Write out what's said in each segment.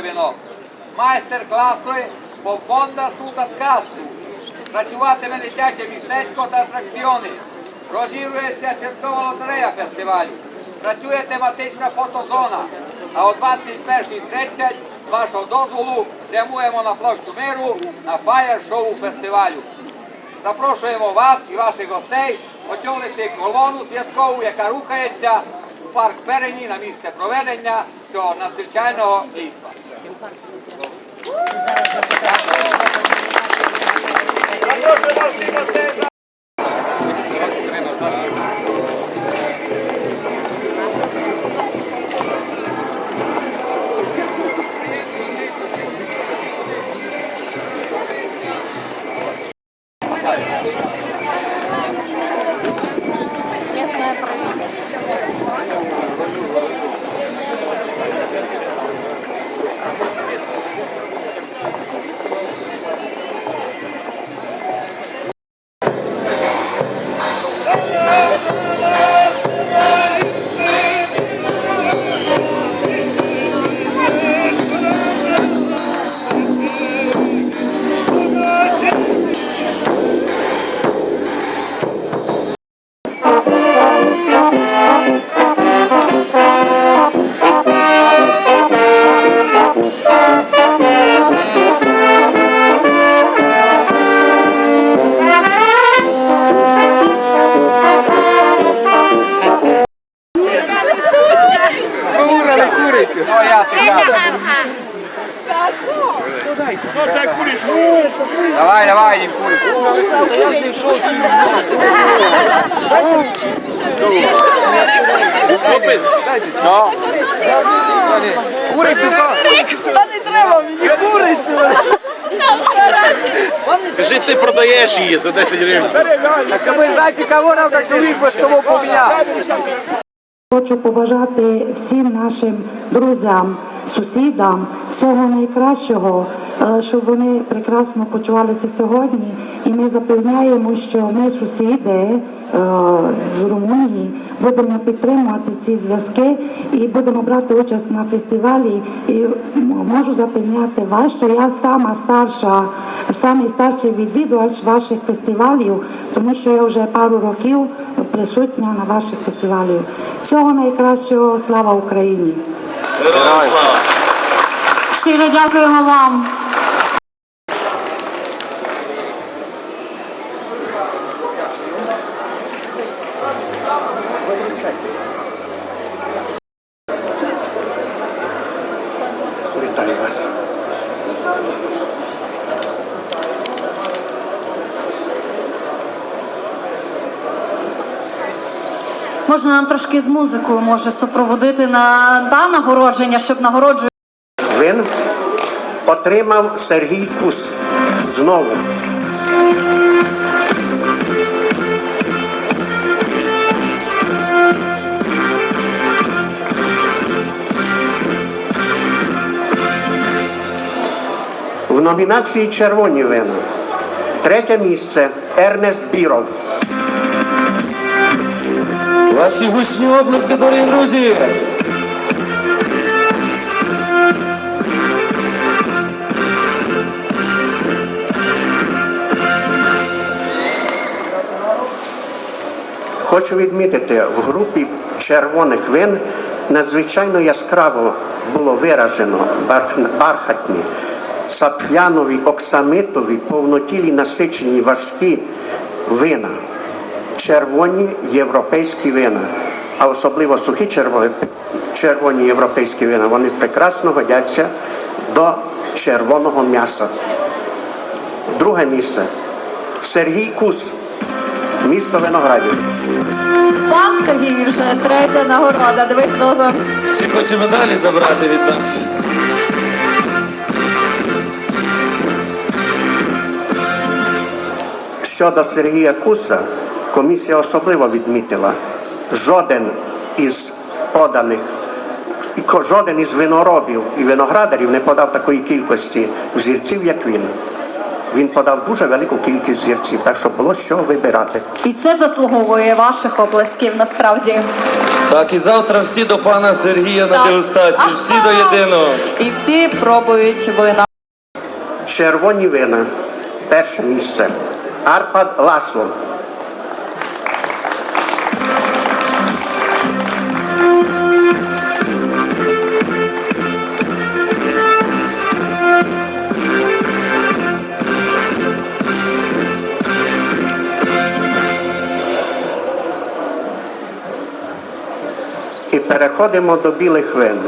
вино. Майстер-класи по фондасу та. Працюватиме дитяче містечко та атракціони. Розігрується святкова лотерея фестивалю. Працює тематична фотозона. А о 21.30 з вашого дозволу прямуємо на площу миру на фаєр-шоу фестивалю. Запрошуємо вас і ваших гостей очолити колону святкову, яка рухається park Perenjina, mister, provedenja, to na slučajno lista. Курицю. Та не треба мені курицю. Кажи, ти продаєш її за 10 гривень. Так ви знаєте, нам на чоловік тому поміняв. Хочу побажати всім нашим друзям, сусідам всього найкращого, е, щоб вони прекрасно почувалися сьогодні. І ми запевняємо, що ми, сусіди е, з Румунії, будемо підтримувати ці зв'язки і будемо брати участь на фестивалі. І можу запевняти вас, що я сама старша, самий старший відвідувач ваших фестивалів, тому що я вже пару років присутня на ваших фестивалів. Всього найкращого, слава Україні! Щиро дякуємо вам. Вітаю вас. Можна нам трошки з музикою може супроводити на да, нагородження, щоб нагороджувати. Він отримав Сергій Кус знову. В номінації Червоні вина. Третє місце Ернест Біров. Ваші гучні обласки, дорогі друзі! Хочу відмітити, в групі червоних вин надзвичайно яскраво було виражено бархатні, сапфянові, оксамитові, повнотілі насичені важкі вина, червоні європейські вина, а особливо сухі черво- червоні європейські вина, вони прекрасно годяться до червоного м'яса. Друге місце Сергій Кус, місто Виноградів. Пан Сергій вже третя нагорода. Дивись, Лоза. Всі хоче медалі забрати від нас. Щодо Сергія Куса, комісія особливо відмітила, жоден із поданих, жоден із виноробів і виноградарів не подав такої кількості взірців, як він. Він подав дуже велику кількість зірців, так що було що вибирати. І це заслуговує ваших оплесків насправді. Так, і завтра всі до пана Сергія на дегустацію, всі до єдиного. І всі пробують вина. Червоні вина. Перше місце. Арпад Ласло. І переходимо до білих вин.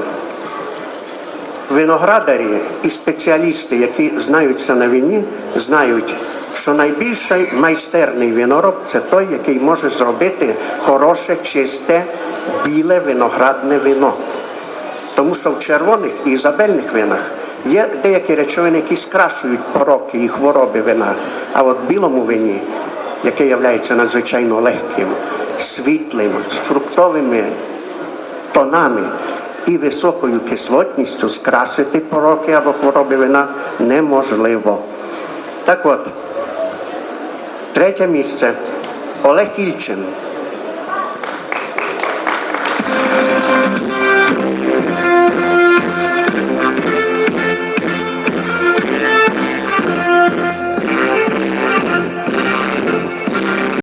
Виноградарі і спеціалісти, які знаються на вині, знають, що найбільший майстерний винороб це той, який може зробити хороше, чисте, біле виноградне вино. Тому що в червоних і ізабельних винах є деякі речовини, які скрашують пороки і хвороби вина. А от в білому вині, яке є надзвичайно легким, світлим, з фруктовими тонами і високою кислотністю скрасити пороки або хвороби вина неможливо. Так от, третє місце Олег Ільчин.